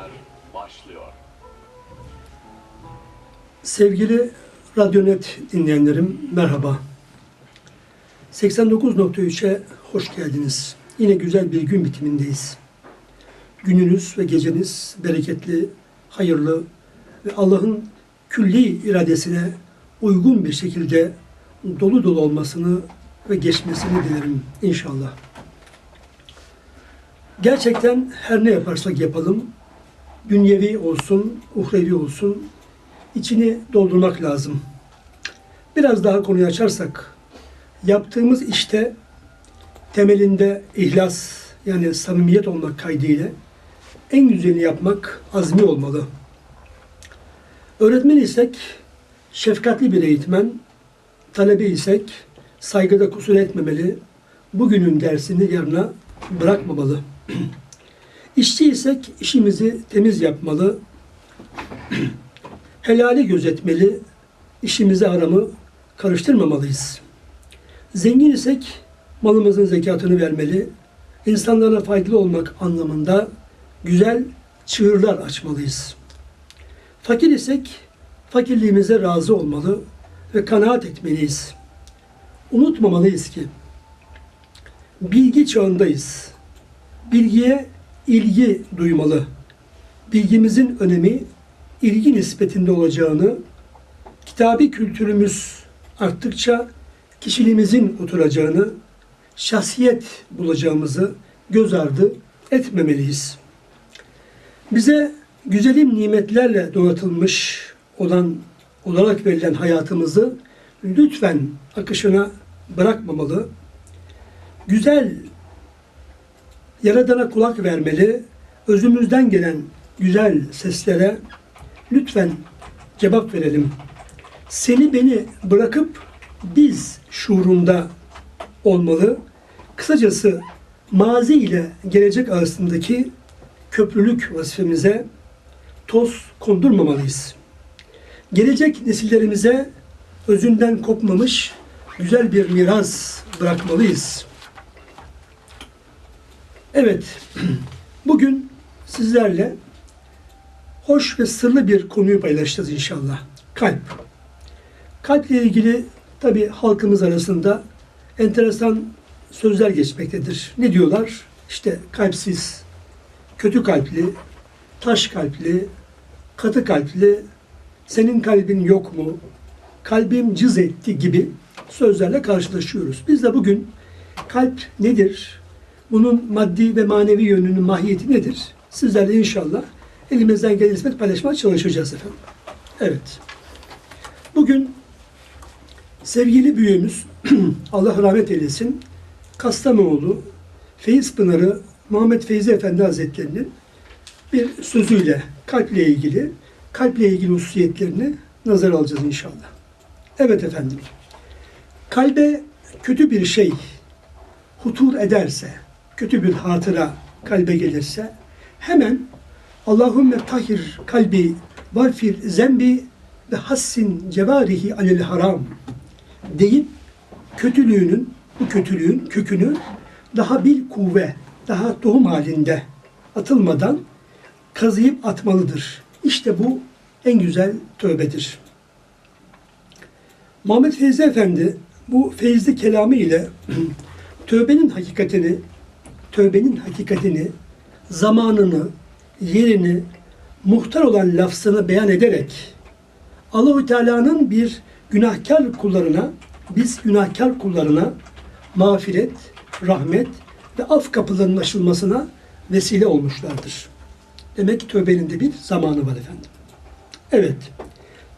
Radyolar başlıyor. Sevgili Radyonet dinleyenlerim merhaba. 89.3'e hoş geldiniz. Yine güzel bir gün bitimindeyiz. Gününüz ve geceniz bereketli, hayırlı ve Allah'ın külli iradesine uygun bir şekilde dolu dolu olmasını ve geçmesini dilerim inşallah. Gerçekten her ne yaparsak yapalım, dünyevi olsun, uhrevi olsun, içini doldurmak lazım. Biraz daha konuyu açarsak, yaptığımız işte temelinde ihlas yani samimiyet olmak kaydıyla en güzelini yapmak azmi olmalı. Öğretmen isek şefkatli bir eğitmen, talebe isek saygıda kusur etmemeli, bugünün dersini yarına bırakmamalı. İşçi isek işimizi temiz yapmalı, helali gözetmeli, işimize aramı karıştırmamalıyız. Zengin isek malımızın zekatını vermeli, insanlara faydalı olmak anlamında güzel çığırlar açmalıyız. Fakir isek fakirliğimize razı olmalı ve kanaat etmeliyiz. Unutmamalıyız ki bilgi çağındayız. Bilgiye ilgi duymalı. Bilgimizin önemi ilgi nispetinde olacağını, kitabi kültürümüz arttıkça kişiliğimizin oturacağını, şahsiyet bulacağımızı göz ardı etmemeliyiz. Bize güzelim nimetlerle donatılmış olan olarak verilen hayatımızı lütfen akışına bırakmamalı. Güzel Yaradana kulak vermeli, özümüzden gelen güzel seslere lütfen cevap verelim. Seni beni bırakıp biz şuurunda olmalı. Kısacası mazi ile gelecek arasındaki köprülük vazifemize toz kondurmamalıyız. Gelecek nesillerimize özünden kopmamış güzel bir miras bırakmalıyız. Evet, bugün sizlerle hoş ve sırlı bir konuyu paylaşacağız inşallah. Kalp. Kalple ilgili tabi halkımız arasında enteresan sözler geçmektedir. Ne diyorlar? İşte kalpsiz, kötü kalpli, taş kalpli, katı kalpli, senin kalbin yok mu? Kalbim cız etti gibi sözlerle karşılaşıyoruz. Biz de bugün kalp nedir? Bunun maddi ve manevi yönünün mahiyeti nedir? Sizlerle inşallah elimizden gelen hizmet paylaşmaya çalışacağız efendim. Evet. Bugün sevgili büyüğümüz Allah rahmet eylesin Kastamonu Feyiz Pınarı Muhammed Feyzi Efendi Hazretleri'nin bir sözüyle kalple ilgili kalple ilgili hususiyetlerini nazar alacağız inşallah. Evet efendim. Kalbe kötü bir şey hutur ederse, kötü bir hatıra kalbe gelirse hemen Allahümme tahir kalbi varfir zembi ve hassin cevarihi alel haram deyip kötülüğünün, bu kötülüğün kökünü daha bir kuvve, daha tohum halinde atılmadan kazıyıp atmalıdır. İşte bu en güzel tövbedir. Muhammed Feyzi Efendi bu feyizli kelamı ile tövbenin hakikatini, tövbenin hakikatini, zamanını, yerini, muhtar olan lafzını beyan ederek Allahü Teala'nın bir günahkar kullarına, biz günahkar kullarına mağfiret, rahmet ve af kapılarının açılmasına vesile olmuşlardır. Demek ki tövbenin de bir zamanı var efendim. Evet,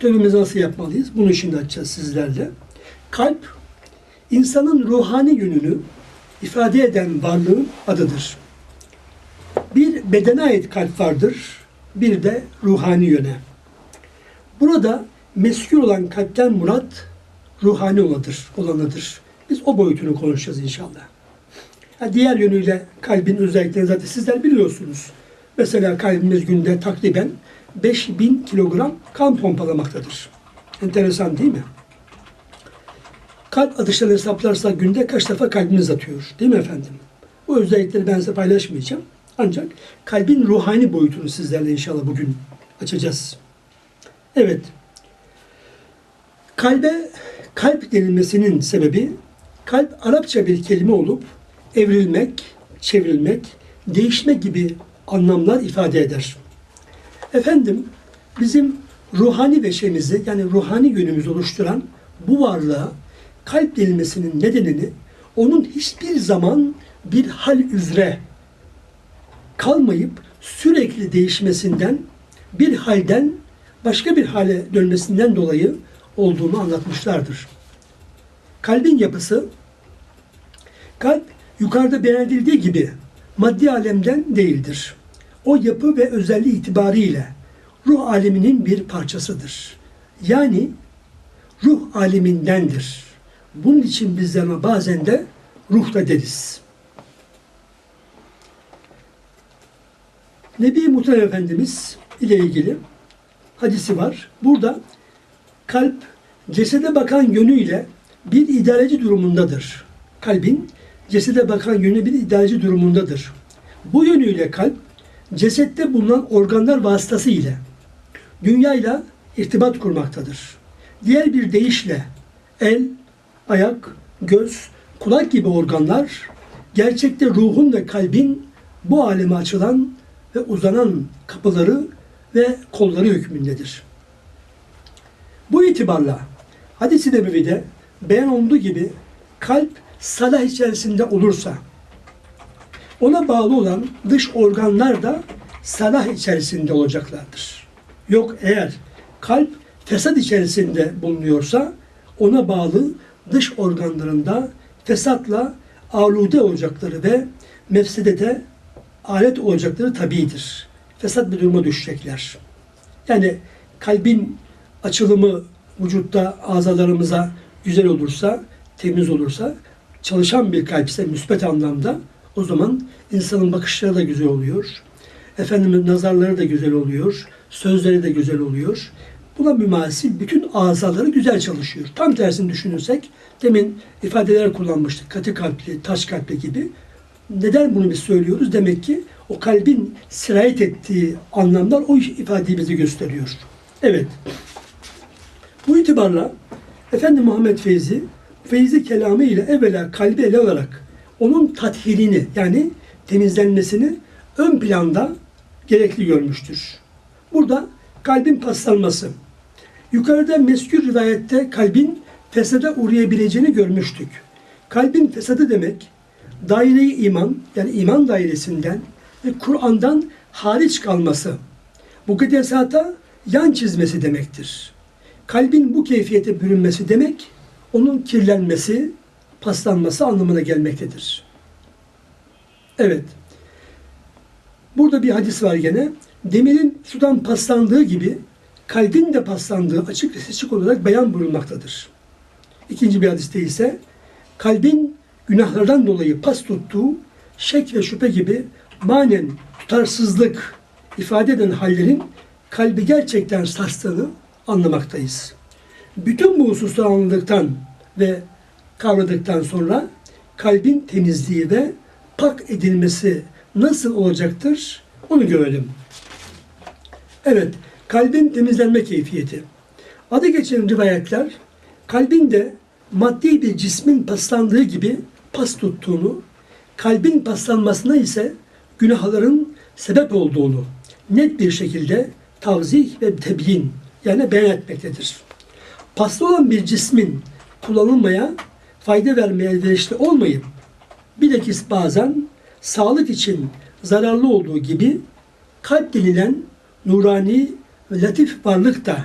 tövbemizi nasıl yapmalıyız? Bunu şimdi açacağız sizlerle. Kalp, insanın ruhani yönünü ifade eden varlığın adıdır. Bir bedene ait kalp vardır, bir de ruhani yöne. Burada meskul olan kalpten murat ruhani olanıdır. olanıdır. Biz o boyutunu konuşacağız inşallah. Ha, diğer yönüyle kalbin özelliklerini zaten sizler biliyorsunuz. Mesela kalbimiz günde takriben 5000 kilogram kan pompalamaktadır. Enteresan değil mi? Kalp atışlarını hesaplarsak günde kaç defa kalbimiz atıyor. Değil mi efendim? Bu özellikleri ben size paylaşmayacağım. Ancak kalbin ruhani boyutunu sizlerle inşallah bugün açacağız. Evet. Kalbe kalp denilmesinin sebebi kalp Arapça bir kelime olup evrilmek, çevrilmek, değişmek gibi anlamlar ifade eder. Efendim bizim ruhani beşemizi yani ruhani yönümüzü oluşturan bu varlığa kalp denilmesinin nedenini onun hiçbir zaman bir hal üzere kalmayıp sürekli değişmesinden bir halden başka bir hale dönmesinden dolayı olduğunu anlatmışlardır. Kalbin yapısı kalp yukarıda beyan edildiği gibi maddi alemden değildir. O yapı ve özelliği itibariyle ruh aleminin bir parçasıdır. Yani ruh alemindendir. Bunun için bizler bazen de ruh da deriz. Nebi Muhterem Efendimiz ile ilgili hadisi var. Burada kalp cesede bakan yönüyle bir idareci durumundadır. Kalbin cesede bakan yönü bir idareci durumundadır. Bu yönüyle kalp cesette bulunan organlar vasıtasıyla dünyayla irtibat kurmaktadır. Diğer bir deyişle el, ayak, göz, kulak gibi organlar gerçekte ruhun ve kalbin bu aleme açılan ve uzanan kapıları ve kolları hükmündedir. Bu itibarla hadis-i nebevide beyan olduğu gibi kalp salah içerisinde olursa ona bağlı olan dış organlar da salah içerisinde olacaklardır. Yok eğer kalp fesat içerisinde bulunuyorsa ona bağlı dış organlarında fesatla alude olacakları ve mefsedete alet olacakları tabidir. Fesat bir duruma düşecekler. Yani kalbin açılımı vücutta azalarımıza güzel olursa, temiz olursa, çalışan bir kalp ise müspet anlamda o zaman insanın bakışları da güzel oluyor. Efendim nazarları da güzel oluyor. Sözleri de güzel oluyor. Buna mümasil bütün azaları güzel çalışıyor. Tam tersini düşünürsek demin ifadeler kullanmıştık. Katı kalpli, taş kalpli gibi. Neden bunu biz söylüyoruz? Demek ki o kalbin sirayet ettiği anlamlar o ifadeyi bize gösteriyor. Evet. Bu itibarla Efendi Muhammed Feyzi Feyzi kelamı ile evvela kalbi ele alarak onun tathilini yani temizlenmesini ön planda gerekli görmüştür. Burada kalbin paslanması. Yukarıda meskür rivayette kalbin fesada uğrayabileceğini görmüştük. Kalbin fesadı demek daire-i iman yani iman dairesinden ve Kur'an'dan hariç kalması. Bu gıdesata yan çizmesi demektir. Kalbin bu keyfiyete bürünmesi demek onun kirlenmesi, paslanması anlamına gelmektedir. Evet. Burada bir hadis var gene. Demirin sudan paslandığı gibi kalbin de paslandığı açık ve seçik olarak beyan bulunmaktadır. İkinci bir hadiste ise kalbin günahlardan dolayı pas tuttuğu şek ve şüphe gibi manen tutarsızlık ifade eden hallerin kalbi gerçekten sarstığını anlamaktayız. Bütün bu hususları anladıktan ve kavradıktan sonra kalbin temizliği ve pak edilmesi nasıl olacaktır onu görelim. Evet, kalbin temizlenme keyfiyeti. Adı geçen rivayetler kalbin de maddi bir cismin paslandığı gibi pas tuttuğunu, kalbin paslanmasına ise günahların sebep olduğunu net bir şekilde tavzih ve tebyin yani beyan etmektedir. Paslı olan bir cismin kullanılmaya, fayda vermeye elverişli olmayıp bilakis bazen sağlık için zararlı olduğu gibi kalp denilen nurani latif varlık da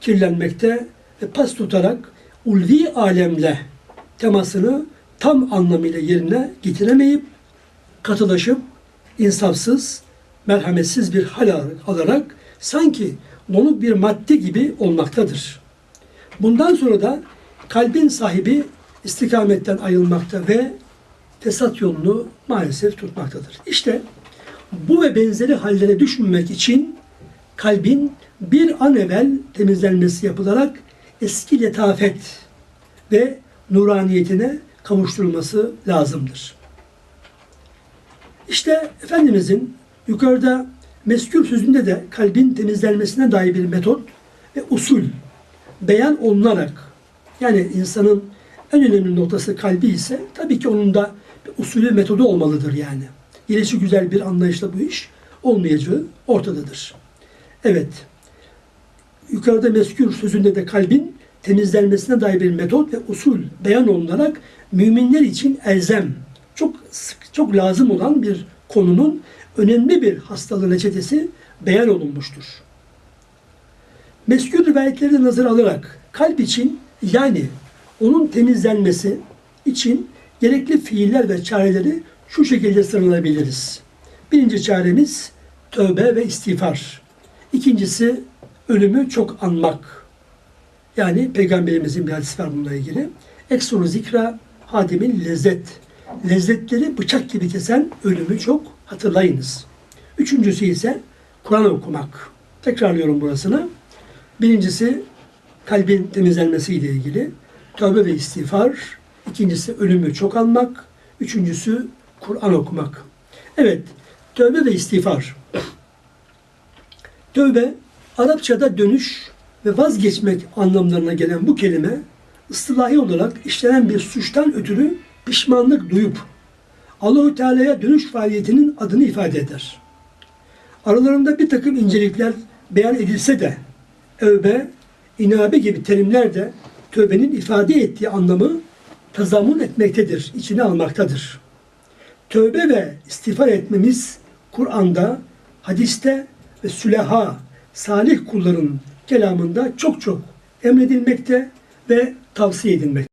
kirlenmekte ve pas tutarak ulvi alemle temasını tam anlamıyla yerine getiremeyip katılaşıp insafsız, merhametsiz bir hal alarak sanki donuk bir madde gibi olmaktadır. Bundan sonra da kalbin sahibi istikametten ayrılmakta ve fesat yolunu maalesef tutmaktadır. İşte bu ve benzeri hallere düşmemek için kalbin bir an evvel temizlenmesi yapılarak eski letafet ve nuraniyetine kavuşturulması lazımdır. İşte Efendimizin yukarıda meskür sözünde de kalbin temizlenmesine dair bir metot ve usul beyan olunarak yani insanın en önemli noktası kalbi ise tabii ki onun da bir usulü metodu olmalıdır yani. Gelişi güzel bir anlayışla bu iş olmayacağı ortadadır. Evet, yukarıda meskür sözünde de kalbin temizlenmesine dair bir metot ve usul beyan olunarak müminler için elzem, çok sık, çok lazım olan bir konunun önemli bir hastalığın reçetesi beyan olunmuştur. Meskür rivayetleri de nazara alarak kalp için yani onun temizlenmesi için gerekli fiiller ve çareleri şu şekilde sıralayabiliriz. Birinci çaremiz tövbe ve istiğfar. İkincisi ölümü çok anmak. Yani Peygamberimizin bir hadisi var bununla ilgili. Eksonu zikra hadimin lezzet. Lezzetleri bıçak gibi kesen ölümü çok hatırlayınız. Üçüncüsü ise Kur'an okumak. Tekrarlıyorum burasını. Birincisi kalbin temizlenmesiyle ilgili. Tövbe ve istiğfar. İkincisi ölümü çok almak. Üçüncüsü Kur'an okumak. Evet, tövbe ve istiğfar. Tövbe, Arapçada dönüş ve vazgeçmek anlamlarına gelen bu kelime, ıstılahi olarak işlenen bir suçtan ötürü pişmanlık duyup Allahü Teala'ya dönüş faaliyetinin adını ifade eder. Aralarında bir takım incelikler beyan edilse de övbe, inabe gibi terimler de tövbenin ifade ettiği anlamı tazamun etmektedir, içine almaktadır. Tövbe ve istiğfar etmemiz Kur'an'da, hadiste ve süleha, salih kulların kelamında çok çok emredilmekte ve tavsiye edilmekte.